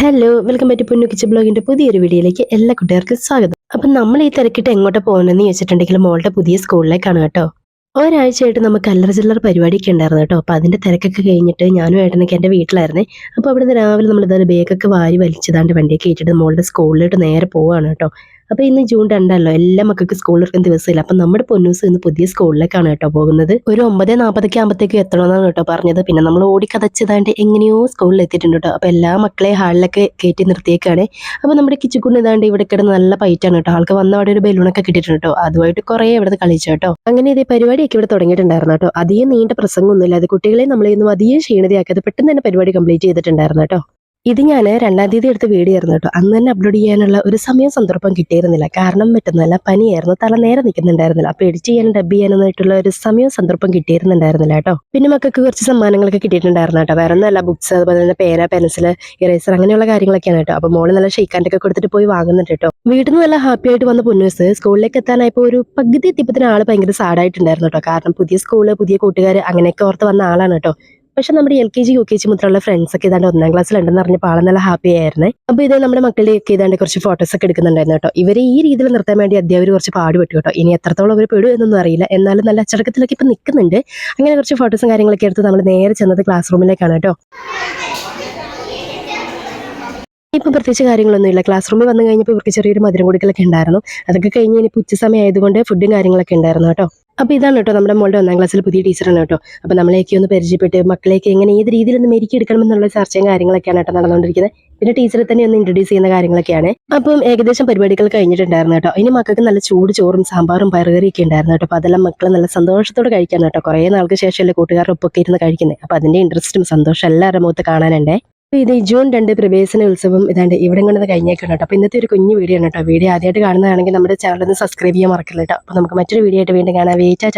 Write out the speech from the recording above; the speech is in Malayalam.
Hello welcome back Ponnu kitchen ബ്ലോഗിന്റെ പുതിയൊരു വീഡിയോയിലേക്ക് എല്ലാ കുട്ടികൾക്കും സ്വാഗതം. അപ്പം നമ്മൾ ഈ തിരക്കിട്ട് എങ്ങോട്ട് പോകണമെന്ന് ചോദിച്ചിട്ടുണ്ടെങ്കിൽ മോളുടെ പുതിയ സ്കൂളിലേക്കാണ് കേട്ടോ. ഒരാഴ്ചയായിട്ട് നമുക്ക് അല്ലറ ചില്ലറ പരിപാടിയൊക്കെ ഉണ്ടായിരുന്നു കേട്ടോ. അപ്പോൾ അതിന്റെ തിരക്കൊക്കെ കഴിഞ്ഞിട്ട് ഞാനും ഏട്ടനൊക്കെ എന്റെ വീട്ടിലായിരുന്നേ. അപ്പോൾ നിന്ന് രാവിലെ നമ്മൾ ഇതൊരു ബേഗൊക്കെ വാരി വലിച്ചതാണ്ട് വണ്ടിയൊക്കെ ഇട്ടിട്ട് മോളുടെ സ്കൂളിലോട്ട് നേരെ പോവാണ് കേട്ടോ. അപ്പോൾ ഇന്ന് ജൂൺ രണ്ടല്ലോ എല്ലാ മക്കൾക്ക് ഇരിക്കുന്ന ദിവസമില്ല? അപ്പം നമ്മുടെ പൊന്നൂസ് ഇന്ന് പുതിയ സ്കൂളിലേക്കാണ് കേട്ടോ പോകുന്നത്. ഒരു ഒമ്പത് നാൽപ്പതൊക്കെ ആകുമ്പോഴത്തേക്ക് എത്തണമെന്നാണ് കേട്ടോ പറഞ്ഞത്. പിന്നെ നമ്മൾ ഓടിക്കതച്ചതാണ്ട് എങ്ങനെയോ സ്കൂളിൽ എത്തിയിട്ടുണ്ട് കേട്ടോ. അപ്പോൾ എല്ലാ മക്കളെ ഹാളിലൊക്കെ കയറ്റി നിർത്തിയേക്കാണ്. അപ്പോൾ നമ്മുടെ കിച്ചുക്കുണ്ട് ഇതാണ്ട് ഇവിടെ കിടന്ന് നല്ല പൈറ്റാണ് കേട്ടോ. ആൾക്ക് വന്ന അവിടെ ഒരു ബലൂണൊക്കെ കിട്ടിയിട്ടുണ്ട് കേട്ടോ. അതുമായിട്ട് കുറേ ഇവിടെ കളിച്ചു കേട്ടോ. അങ്ങനെ ഇതേ പരിപാടിയൊക്കെ ഇവിടെ തുടങ്ങിയിട്ടുണ്ടായിരുന്നു കേട്ടോ. അധികം നീണ്ട പ്രസംഗമൊന്നുമില്ല. അത് കുട്ടികളെ നമ്മളൊന്നും അധികം ക്ഷീണതയാക്കാതെ പെട്ടെന്ന് തന്നെ പരിപാടി കംപ്ലീറ്റ് ചെയ്തിട്ടുണ്ടായിരുന്നു കേട്ടോ. ഇത് ഞാൻ രണ്ടാം തീയതി എടുത്ത് വീഡിയോ ആയിരുന്നു കേട്ടോ. അന്ന് തന്നെ അപ്ലോഡ് ചെയ്യാനുള്ള ഒരു സമയം സന്ദർഭം കിട്ടിയിരുന്നില്ല. കാരണം പറ്റുന്നില്ല പനിയായിരുന്നു തല നേരെ നിൽക്കുന്നുണ്ടായിരുന്നില്ല. അപ്പൊ എഡിറ്റ് ചെയ്യാനും ഡബ് ചെയ്യാനായിട്ടുള്ള ഒരു സമയം സന്ദർഭം കിട്ടിയിരുന്നുണ്ടായിരുന്നില്ല കേട്ടോ. പിന്നെ മക്കൾക്ക് കുറച്ച് സമ്മാനങ്ങളൊക്കെ കിട്ടിയിട്ടുണ്ടായിരുന്നു കേട്ടോ. വേറെ ഒന്നല്ല ബുക്സ് അതുപോലെ തന്നെ പേന പെൻസിൽ ഇറേസർ അങ്ങനെയുള്ള കാര്യങ്ങളൊക്കെയാണ് കേട്ടോ. അപ്പൊ മോൾ നല്ല ഷെയ്ക്കാന്റെ ഒക്കെ കൊടുത്തിട്ട് പോയി വാങ്ങുന്നുണ്ട് കേട്ടോ. വീട്ടിൽ നിന്ന് നല്ല ഹാപ്പി ആയിട്ട് വന്ന പൊന്നൂസ് സ്കൂളിലേക്ക് എത്താനായപ്പോൾ ഒരു പകുതി എത്തിപ്പത്തിന് ആൾ ഭയങ്കര സാഡായിട്ടുണ്ടായിരുന്നു കേട്ടോ. കാരണം പുതിയ സ്കൂൾ പുതിയ കൂട്ടുകാർ അങ്ങനെയൊക്കെ ഓർത്ത് വന്ന ആളാണ് കേട്ടോ. പക്ഷെ നമ്മുടെ L K G U K G മുതലുള്ള ഫ്രണ്ട്സ് ഒക്കെ ഇതാണ്ട് ഒന്നാം ക്ലാസ്സിലുണ്ടെന്ന് പറഞ്ഞ ആളെ നല്ല ഹാപ്പി ആയിരുന്നു. അപ്പോൾ ഇത് നമ്മുടെ മക്കളുടെ ഒക്കെ ഇതാണ്ട് കുറച്ച് ഫോട്ടോസ് ഒക്കെ എടുക്കുന്നുണ്ടായിരുന്നു കേട്ടോ. ഇവരെ ഈ രീതിയിൽ നിർത്താൻ വേണ്ടി അധ്യാപകർ കുറച്ച് പാടുപെട്ടു കേട്ടോ. ഇനി എത്രത്തോളം അവർ പെടും എന്നൊന്നും അറിയില്ല. എന്നാലും നല്ല അച്ചടക്കത്തിലൊക്കെ ഇപ്പം നിൽക്കുന്നുണ്ട് അങ്ങനെ കുറച്ച് ഫോട്ടോസും കാര്യങ്ങളൊക്കെ എടുത്ത് നമ്മൾ നേരെ ചെന്നത് ക്ലാസ് റൂമിലേക്കാണ് കേട്ടോ. ഇപ്പം പ്രത്യേകിച്ച് കാര്യങ്ങളൊന്നുമില്ല ക്ലാസ് റൂമിൽ വന്നു കഴിഞ്ഞപ്പോൾ ഇവർക്ക് ചെറിയൊരു മധുരം കുടിക്കലൊക്കെ ഉണ്ടായിരുന്നു. അതൊക്കെ കഴിഞ്ഞ് ഇനി ഉച്ച സമയം ആയതുകൊണ്ട് ഫുഡും കാര്യങ്ങളൊക്കെ ഉണ്ടായിരുന്നു കേട്ടോ. അപ്പോൾ ഇതാണ് കേട്ടോ നമ്മുടെ മോളുടെ ഒന്നാം ക്ലാസ്സിൽ പുതിയ ടീച്ചറാണ് കേട്ടോ. അപ്പോൾ നമ്മളെയൊക്കെ ഒന്ന് പരിചയപ്പെട്ട് മക്കളെയൊക്കെ എങ്ങനെ ഏത് രീതിയിൽ ഒന്ന് മെരുക്കിയെടുക്കണം എന്നുള്ള ചർച്ചയും കാര്യങ്ങളൊക്കെയാണ് കേട്ടോ നടന്നുകൊണ്ടിരിക്കുന്നത്. പിന്നെ ടീച്ചറെ തന്നെ ഒന്ന് ഇൻട്രൊഡ്യൂസ് ചെയ്യുന്ന കാര്യങ്ങളൊക്കെയാണ്. അപ്പം ഏകദേശം പരിപാടികൾ കഴിഞ്ഞിട്ടുണ്ടായിരുന്നു കേട്ടോ. ഇനി മക്കൾക്ക് നല്ല ചൂട് ചോറും സാമ്പാറും പയറുകറിയൊക്കെ ഉണ്ടായിരുന്നു കേട്ടോ. അപ്പോൾ അതെല്ലാം മക്കൾ നല്ല സന്തോഷത്തോടെ കഴിക്കാൻ കേട്ടോ. കുറേ നാൾക്ക് ശേഷമല്ലേ കൂട്ടുകാരുടെ ഒപ്പൊക്കെ ഇരുന്ന് കഴിക്കുന്നത് അപ്പോൾ അതിന്റെ ഇൻട്രസ്റ്റും സന്തോഷം. എല്ലാവരുടെ മുഖത്ത് കാണാനുണ്ടേ. ഇത് ജൂൺ രണ്ട് പ്രവേശന ഉത്സവം ഇതാണ്ട് ഇവിടെ കൊണ്ട് കഴിഞ്ഞേക്കണം കേട്ടോ. അപ്പോൾ ഇന്നത്തെ ഒരു കുഞ്ഞു വീഡിയോ ആണ് കേട്ടോ. വീഡിയോ ആദ്യമായിട്ട് കാണുന്നതാണെങ്കിൽ നമ്മുടെ ചാനൽ ഒന്ന് സബ്സ്ക്രൈബ് ചെയ്യാൻ മറക്കില്ല കേട്ടോ. അപ്പോൾ നമുക്ക് മറ്റൊരു വീഡിയോ ആയിട്ട് വീണ്ടും കാണാം. വെയിറ്റാ